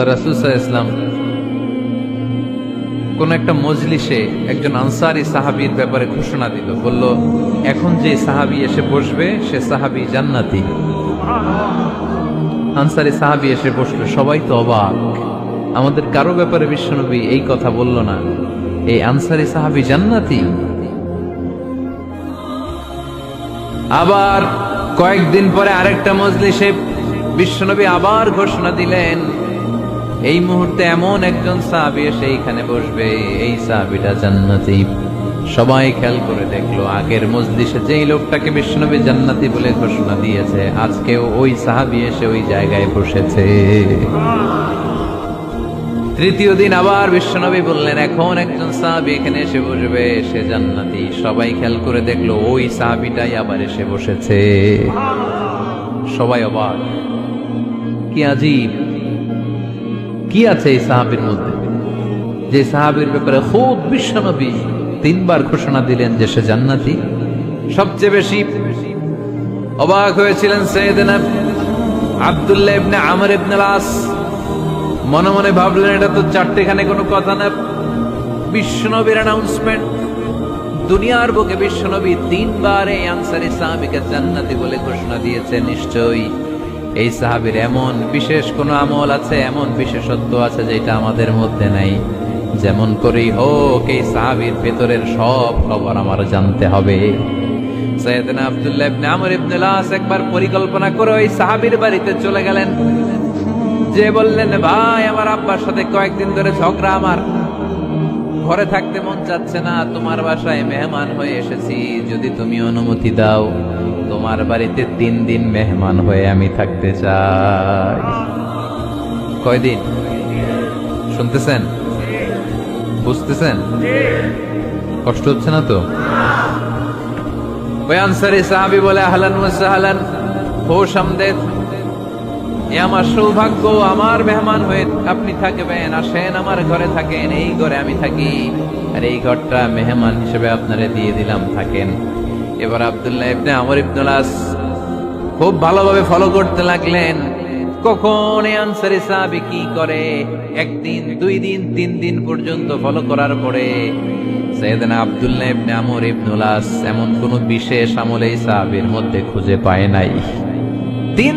আল্লাহ রাসুসাহ ইসলাম কোন একটা মজলিসে একজন আনসারি সাহাবীর ব্যাপারে ঘোষণা দিল। বলল, এখন যে সাহাবি এসে বসবে, সে সাহাবি জান্নাতি। আনসারি সাহাবি এসে বসল, সবাই তো অবাক। আমাদের কারও ব্যাপারে বিশ্বনবী এই কথা বলল না। এই আনসারি সাহাবি জান্নাতি? আবার কয়েকদিন পরে আরেকটা মজলিসে বিশ্বনবী আবার ঘোষণা দিলেন এই মুহূর্তে এমন একজন সাহাবি এসে বসবে, এই সাহাবিটা জান্নাতি। সবাই খেয়াল করে দেখল, আগের মজলিসে যেই লোকটাকে বিশ্বনবী জান্নাতি বলে ঘোষণা দিয়েছে, আজকেও ওই সাহাবি এসে ওই জায়গায় বসেছে। তৃতীয় দিন আবার বিশ্বনবী বললেন, এখন একজন সাহাবি এখানে এসে বসবে, সে জান্নাতি। সবাই খেয়াল করে দেখল, ওই সাহাবিটাই আবার এসে বসেছে। সবাই অবাক। কি আজীব। কি আছে এই সাহাবির মধ্যে? যে সাহাবির ব্যাপারে খুব বিশ্বনবী তিনবার ঘোষণা দিলেন যে সে জান্নাতি। সবচেয়ে বেশি অবাক হয়েছিলেন আব্দুল্লাহ ইবনে আমর ইবনে আস মনে মনে ভাবলেন, এটা তো চারটেখানে কোনো কথা না। বিশ্বনবীর অ্যানাউন্সমেন্ট দুনিয়ার বুকে বিশ্বনবী তিনবার এই আনসারি সাহাবিকে জান্নাতি বলে ঘোষণা দিয়েছে, নিশ্চয়ই। এই সাহাবীর এমন বিশেষ কোনো আমল আছে, এমন বিশেষত্ব আছে যেটা আমাদের মধ্যে নাই? যেমন করেই হোক, এই সাহাবীর ভেতরের সব খবর আমার জানতে হবে। পরিকল্পনা করে বাড়িতে চলে গেলেন। যে বললেন, ভাই, আমার আব্বার সাথে কয়েকদিন ধরে ঝগড়া আমার। ঘরে থাকতে মন না, তোমার বাসায় হয়ে এসেছি। যদি তুমি অনুমতি দাও, তোমার বাড়িতে তিন দিন মেহমান হয়ে আমি থাকতে চাই। কয়দিন? শুনতেছেন? বুঝতেছেন? কষ্ট হচ্ছে না তো? ওই আনসারি সাহাবি বলে, আহলান সাহলান, হোশ আমদেদ। এ আমার সৌভাগ্য, আমার মেহমান হয়ে আপনি থাকবেন, আসেন আমার ঘরে থাকেন, এই ঘরে আমি থাকি। আর এই ঘরটা মেহমান হিসেবে আপনারে দিয়ে দিলাম, থাকেন। এবার আব্দুল্লাহ ইবনে আমর ইবনুলাস খুব ভালোভাবে ফলো করতে লাগলেন। কখন আনসারি সাহাবি কি করে? একদিন, দুই দিন, তিন দিন পর্যন্ত ফলো করার পরে এমন কোন বিশেষ মধ্যে খুঁজে পায় নাই।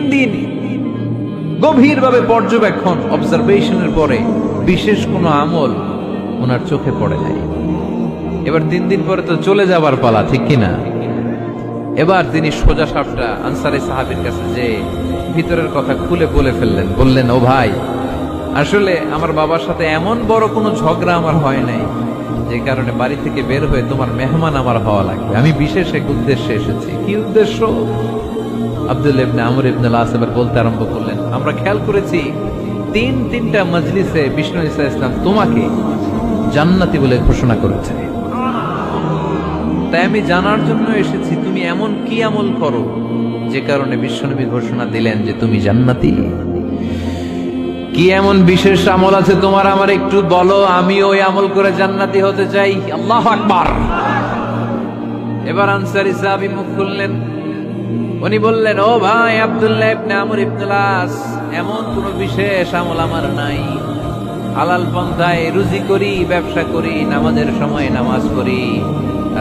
দিন গভীরভাবে পর্যবেক্ষণ পরে বিশেষ কোনো আমল ওনার চোখে পড়ে এবার তিন দিন পরে তো চলে যাবার পালা, ঠিক কিনা? এবার তিনি সোজা সাপটা আনসারি সাহাবির কাছে যে ভিতরের কথা খুলে বলে ফেললেন, বললেন, ও ভাই, আসলে আমার বাবার সাথে এমন বড় কোনো ঝগড়া আমার হয় নাই, যে কারণে বাড়ি থেকে বের হয়ে তোমার মেহমান আমার হওয়া লাগবে। আমি বিশেষ এক উদ্দেশ্যে এসেছি। কি উদ্দেশ্য? আব্দুল ইবনে আমর ইবনে আস এবার বলতে আরম্ভ করলেন, আমরা খেয়াল করেছি তিন তিনটা মজলিসে বিষ্ণু ইসা ইসলাম তোমাকে জান্নাতি বলে ঘোষণা করেছে। তাই আমি জানার জন্য এসেছি, তুমি এমন কি আমল করো? যে কারণে বিশ্বনবী ঘোষণা দিলেন যে তুমি জান্নাতি। কি এমন বিশেষ আমল আছে তোমার? আমার একটু বলো, আমি ওই আমল করে জান্নাতি হতে চাই। আল্লাহ আকবার। এবার আনসারি সাহাবি মুখ খুললেন। উনি বললেন, ও ভাই আব্দুল্লাহ ইবনে আমর ইবনুলাস এমন কোন বিশেষ আমল আমার নাই। হালাল পন্থায় রুজি করি, ব্যবসা করি, নামাজের সময় নামাজ করি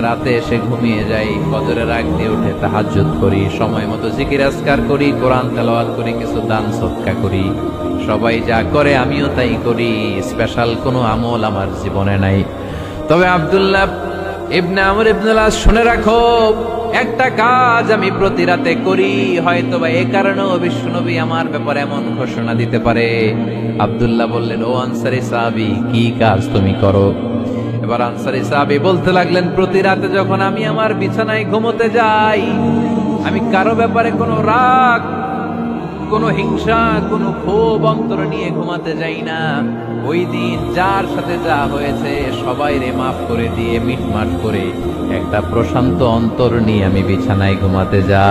রাতে এসে ঘুমিয়ে যাই, ফজরের আগ দিয়ে উঠে তাহাজ্জুদ করি, সময় মতো জিকির আজকার করি, কোরআন তেলাওয়াত করি, কিছু দান সৎকা করি। সবাই যা করে আমিও তাই করি, স্পেশাল কোনো আমল আমার জীবনে নাই। তবে আব্দুল্লাহ ইবনে আমর ইবনুল্লাহ শুনে রাখো, একটা কাজ আমি প্রতি রাতে করি হয়তো বা এ কারণেও বিষ্ণুনবী আমার ব্যাপারে এমন ঘোষণা দিতে পারে। আব্দুল্লাহ বললেন, ও আনসারি সাহাবি, কি কাজ তুমি করো? এবার আনসারি সাহাবি বলতে লাগলেন, প্রতি রাতে যখন আমি আমার বিছানায় ঘুমোতে যাই, আমি কারও ব্যাপারে কোনো রাগ, কোনো হিংসা, কোনো ক্ষোভ, অন্তর নিয়ে ঘুমাতে যাই না। ওই দিন যার সাথে যা হয়েছে, সবাই রে মাফ করে দিয়ে মিটমাট করে একটা প্রশান্ত অন্তর নিয়ে আমি বিছানায় ঘুমাতে যা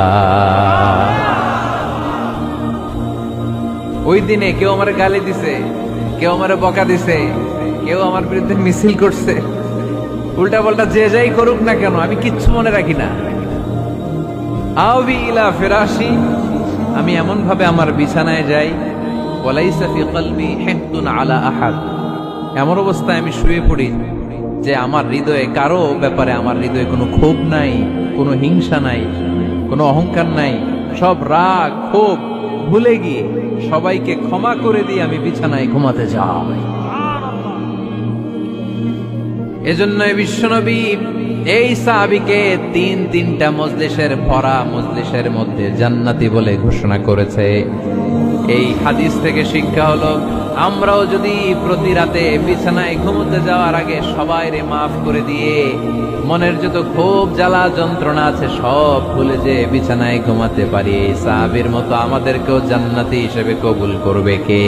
ওই দিনে কেউ আমার গালি দিছে, কেউ আমার বকা দিছে কেউ আমার বিরুদ্ধে মিছিল করছে। উল্টা পাল্টা যে যাই করুক না কেন, আমি কিচ্ছু মনে রাখি না। আবি ইলা ফেরাসি আমি এমন ভাবে আমার বিছানায় যাই, ওয়ালাইসা ফি কলবি আলা আহাদ। এমন অবস্থায় আমি শুয়ে পড়ি যে আমার হৃদয়ে কারও ব্যাপারে আমার হৃদয়ে কোনো ক্ষোভ নাই, কোনো হিংসা নাই, কোনো অহংকার নাই। সব রাগ, ক্ষোভ ভুলে গিয়ে সবাইকে ক্ষমা করে দিয়ে আমি বিছানায় ঘুমাতে যাই। এজন্য বিশ্বনবী এই সাহাবিকে তিন তিনটা মজলিসের ভরা মজলিসের মধ্যে জান্নাতি বলে ঘোষণা করেছে। এই হাদিস থেকে শিক্ষা হলো, আমরাও যদি প্রতি রাতে বিছানায় ঘুমোতে যাওয়ার আগে সবাই রে মাফ করে দিয়ে মনের যত ক্ষোভ, জ্বালা, যন্ত্রণা আছে সব ভুলে যে বিছানায় ঘুমাতে পারি। সাহাবির মতো আমাদেরকেও জান্নাতি হিসেবে কবুল করবে কে?